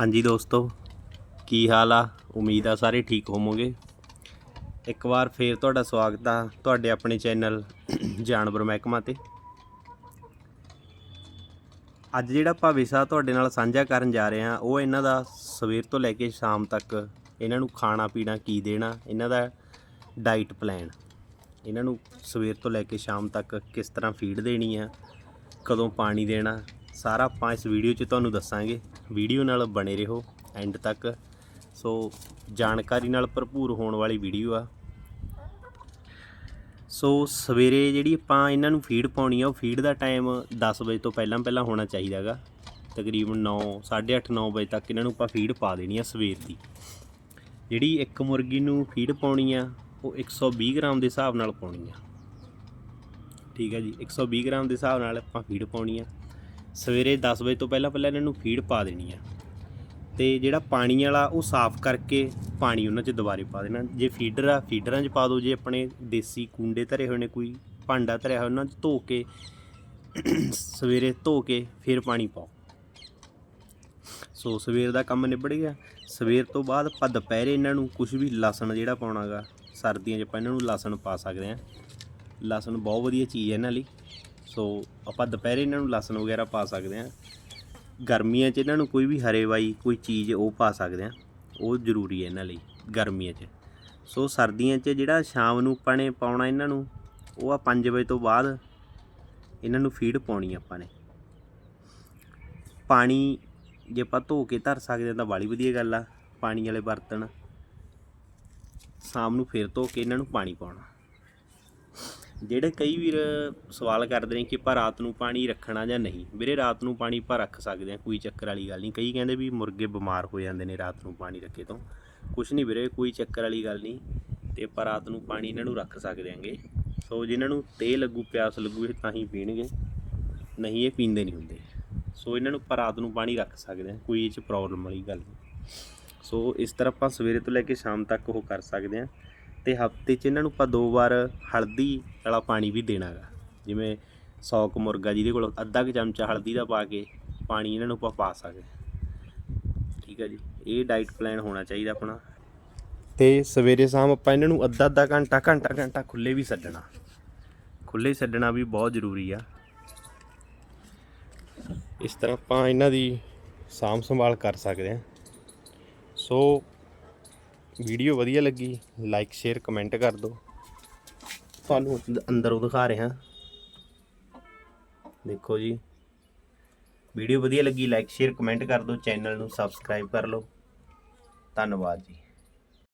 ਹਾਂਜੀ ਦੋਸਤੋ, ਕੀ ਹਾਲ ਆ? ਉਮੀਦ ਆ ਸਾਰੇ ਠੀਕ ਹੋਵੋਗੇ। ਇੱਕ ਵਾਰ ਫੇਰ ਤੁਹਾਡਾ ਸਵਾਗਤ ਆ ਤੁਹਾਡੇ ਆਪਣੇ ਚੈਨਲ ਜਾਨਵਰ ਮਹਿਕਮਾ ਤੇ। ਅੱਜ ਜਿਹੜਾ ਆਪਾਂ ਵਿਸ਼ਾ ਤੁਹਾਡੇ ਨਾਲ ਸਾਂਝਾ ਕਰਨ ਜਾ ਰਹੇ ਹਾਂ ਉਹ ਇਹਨਾਂ ਦਾ ਸਵੇਰ ਤੋਂ ਲੈ ਕੇ ਸ਼ਾਮ ਤੱਕ ਇਹਨਾਂ ਨੂੰ ਖਾਣਾ, ਪੀਣਾ, ਕੀ ਦੇਣਾ, ਇਹਨਾਂ ਦਾ ਡਾਈਟ ਪਲਾਨ। ਇਹਨਾਂ ਨੂੰ ਸਵੇਰ ਤੋਂ ਲੈ ਕੇ ਸ਼ਾਮ ਤੱਕ ਕਿਸ ਤਰ੍ਹਾਂ ਫੀਡ ਦੇਣੀ ਆ, ਕਦੋਂ ਪਾਣੀ ਦੇਣਾ ਸਾਰਾ ਆਪਾਂ ਇਸ ਵੀਡੀਓ 'ਚ ਤੁਹਾਨੂੰ ਦੱਸਾਂਗੇ। ਵੀਡੀਓ ਨਾਲ ਬਣੇ ਰਹੋ ਐਂਡ ਤੱਕ। ਸੋ, ਜਾਣਕਾਰੀ ਨਾਲ ਭਰਪੂਰ ਹੋਣ ਵਾਲੀ ਵੀਡੀਓ ਆ। ਸੋ, ਸਵੇਰੇ ਜਿਹੜੀ ਆਪਾਂ ਇਹਨਾਂ ਨੂੰ ਫੀਡ ਪਾਉਣੀ ਆ, ਉਹ ਫੀਡ ਦਾ ਟਾਈਮ 10 ਵਜੇ ਤੋਂ ਪਹਿਲਾਂ ਪਹਿਲਾਂ ਹੋਣਾ ਚਾਹੀਦਾਗਾ ਤਕਰੀਬਨ 9 8:30 9 ਵਜੇ ਤੱਕ ਇਹਨਾਂ ਨੂੰ ਆਪਾਂ ਫੀਡ ਪਾ ਦੇਣੀ ਆ ਸਵੇਰ ਦੀ। ਜਿਹੜੀ ਇੱਕ ਮੁਰਗੀ ਨੂੰ ਫੀਡ ਪਾਉਣੀ ਆ, ਉਹ 120 ਗ੍ਰਾਮ ਦੇ ਹਿਸਾਬ ਨਾਲ ਪਾਉਣੀ ਆ। ਠੀਕ ਹੈ ਜੀ 120 ਗ੍ਰਾਮ ਦੇ ਹਿਸਾਬ ਨਾਲ ਆਪਾਂ ਫੀਡ ਪਾਉਣੀ ਆ। ਸਵੇਰੇ 10 ਵਜੇ ਤੋਂ ਪਹਿਲਾਂ ਪਹਿਲਾਂ ਇਹਨਾਂ ਨੂੰ ਫੀਡ ਪਾ ਦੇਣੀ ਆ। ਤੇ ਜਿਹੜਾ ਪਾਣੀ ਵਾਲਾ ਉਹ ਸਾਫ਼ ਕਰਕੇ ਪਾਣੀ ਉਹਨਾਂ 'ਚ ਦੁਬਾਰੇ ਪਾ ਦੇਣਾ। ਜੇ ਫੀਡਰ ਆ, ਫੀਡਰਾਂ 'ਚ ਪਾ ਦਿਓ, ਜੇ ਆਪਣੇ ਦੇਸੀ ਕੁੰਡੇ ਧਰੇ ਹੋਏ ਨੇ, ਕੋਈ ਭਾਂਡਾ ਧਰਿਆ ਹੋਇਆ, ਉਹਨਾਂ 'ਚ ਧੋ ਕੇ, ਸਵੇਰੇ ਧੋ ਕੇ ਫਿਰ ਪਾਣੀ ਪਾਓ। ਸੋ ਸਵੇਰ ਦਾ ਕੰਮ ਨਿਬੜ ਗਿਆ। ਸਵੇਰ ਤੋਂ ਬਾਅਦ ਆਪਾਂ ਦੁਪਹਿਰੇ ਇਹਨਾਂ ਨੂੰ ਕੁਝ ਵੀ ਲਸਣ ਜਿਹੜਾ ਪਾਉਣਾਗਾ, ਸਰਦੀਆਂ 'ਚ ਆਪਾਂ ਇਹਨਾਂ ਨੂੰ ਲਸਣ ਪਾ ਸਕਦੇ ਹਾਂ। ਲਸਣ ਬਹੁਤ ਵਧੀਆ ਚੀਜ਼ ਹੈ ਇਹਨਾਂ ਲਈ। ਸੋ ਆਪਾਂ ਦੁਪਹਿਰੇ ਇਹਨਾਂ ਨੂੰ ਲਸਣ ਵਗੈਰਾ ਪਾ ਸਕਦੇ ਹਾਂ। ਗਰਮੀਆਂ 'ਚ ਇਹਨਾਂ ਨੂੰ ਕੋਈ ਵੀ ਹਰੇਵਾਈ, ਕੋਈ ਚੀਜ਼ ਉਹ ਪਾ ਸਕਦੇ ਹਾਂ। ਉਹ ਜ਼ਰੂਰੀ ਹੈ ਇਹਨਾਂ ਲਈ, ਗਰਮੀਆਂ 'ਚ। ਸੋ ਸਰਦੀਆਂ 'ਚ ਜਿਹੜਾ ਸ਼ਾਮ ਨੂੰ ਆਪਾਂ ਨੇ ਪਾਉਣਾ ਇਹਨਾਂ ਨੂੰ, ਉਹ ਆ 5 ਵਜੇ ਤੋਂ ਬਾਅਦ ਇਹਨਾਂ ਨੂੰ ਫੀਡ ਪਾਉਣੀ ਆਪਾਂ ਨੇ। ਪਾਣੀ ਜੇ ਆਪਾਂ ਧੋ ਕੇ ਧਰ ਸਕਦੇ ਹਾਂ ਤਾਂ ਬਾਲੀ ਵਧੀਆ ਗੱਲ ਆ, ਪਾਣੀ ਵਾਲੇ ਬਰਤਨ। ਸ਼ਾਮ ਨੂੰ ਫੇਰ ਧੋ ਕੇ ਇਹਨਾਂ ਨੂੰ ਪਾਣੀ ਪਾਉਣਾ। ਜਿਹੜੇ ਕਈ ਵੀਰ ਸਵਾਲ ਕਰਦੇ ਨੇ ਕਿ ਆਪਾਂ ਰਾਤ ਨੂੰ ਪਾਣੀ ਰੱਖਣਾ ਜਾਂ ਨਹੀਂ? ਵੀਰੇ, ਰਾਤ ਨੂੰ ਪਾਣੀ ਆਪਾਂ ਰੱਖ ਸਕਦੇ ਹਾਂ, ਕੋਈ ਚੱਕਰ ਵਾਲੀ ਗੱਲ ਨਹੀਂ। ਕਈ ਕਹਿੰਦੇ ਵੀ ਮੁਰਗੇ ਬਿਮਾਰ ਹੋ ਜਾਂਦੇ ਨੇ ਰਾਤ ਨੂੰ ਪਾਣੀ ਰੱਖੇ ਤੋਂ। ਕੁਛ ਨਹੀਂ ਵੀਰੇ, ਕੋਈ ਚੱਕਰ ਵਾਲੀ ਗੱਲ ਨਹੀਂ। ਤੇ ਆਪਾਂ ਰਾਤ ਨੂੰ ਪਾਣੀ ਇਹਨਾਂ ਨੂੰ ਰੱਖ ਸਕਦੇ ਆਂਗੇ ਸੋ ਜਿਨ੍ਹਾਂ ਨੂੰ ਤੇ ਲੱਗੂ, ਪਿਆਸ ਲੱਗੂ, ਇਹ ਤਾਂ ਹੀ ਪੀਣਗੇ। ਨਹੀਂ, ਇਹ ਪੀਂਦੇ ਨਹੀਂ ਹੁੰਦੇ। ਸੋ ਇਹਨਾਂ ਨੂੰ ਆਪਾਂ ਰਾਤ ਨੂੰ ਪਾਣੀ ਰੱਖ ਸਕਦੇ ਹਾਂ, ਕੋਈ ਇਹ 'ਚ ਪ੍ਰੋਬਲਮ ਵਾਲੀ ਗੱਲ ਨਹੀਂ। ਸੋ ਇਸ ਤਰ੍ਹਾਂ ਆਪਾਂ ਸਵੇਰੇ ਤੋਂ ਲੈ ਕੇ ਸ਼ਾਮ ਤੱਕ ਉਹ ਕਰ ਸਕਦੇ ਹਾਂ। ਤੇ ਹਫ਼ਤੇ 'ਚ ਇਹਨਾਂ ਨੂੰ ਆਪਾਂ ਦੋ ਵਾਰ ਹਲਦੀ ਵਾਲਾ ਪਾਣੀ ਵੀ ਦੇਣਾਗਾ। ਜਿਵੇਂ 100 ਕੁ ਮੁਰਗਾ ਜਿਹਦੇ ਕੋਲ ਅੱਧਾ ਕੁ ਚਮਚਾ ਹਲਦੀ ਦਾ ਪਾ ਕੇ ਪਾਣੀ ਇਹਨਾਂ ਨੂੰ ਆਪਾਂ ਪਾ ਸਕਦੇ ਹਾਂ। ਠੀਕ ਹੈ ਜੀ। ਇਹ ਡਾਈਟ ਪਲਾਨ ਹੋਣਾ ਚਾਹੀਦਾ ਆਪਣਾ। ਤੇ ਸਵੇਰੇ ਸ਼ਾਮ ਆਪਾਂ ਇਹਨਾਂ ਨੂੰ ਅੱਧਾ ਅੱਧਾ ਘੰਟਾ ਘੰਟਾ ਘੰਟਾ ਖੁੱਲੇ ਵੀ ਛੱਡਣਾ। ਖੁੱਲੇ ਛੱਡਣਾ ਵੀ ਬਹੁਤ ਜ਼ਰੂਰੀ ਆ। ਇਸ ਤਰ੍ਹਾਂ ਆਪਾਂ ਇਹਨਾਂ ਦੀ ਸਾਂਭ ਸੰਭਾਲ ਕਰ ਸਕਦੇ ਹਾਂ। ਸੋ ਵੀਡੀਓ ਵਧੀਆ ਲੱਗੀ ਲਾਈਕ ਸ਼ੇਅਰ ਕਮੈਂਟ ਕਰ ਦਿਓ। ਤੁਹਾਨੂੰ ਅੰਦਰੋਂ ਦਿਖਾ ਰਿਹਾ। ਦੇਖੋ ਜੀ। ਵੀਡੀਓ ਵਧੀਆ ਲੱਗੀ ਲਾਈਕ ਸ਼ੇਅਰ ਕਮੈਂਟ ਕਰ ਦਿਓ ਚੈਨਲ ਨੂੰ ਸਬਸਕ੍ਰਾਈਬ ਕਰ ਲਓ। ਧੰਨਵਾਦ ਜੀ।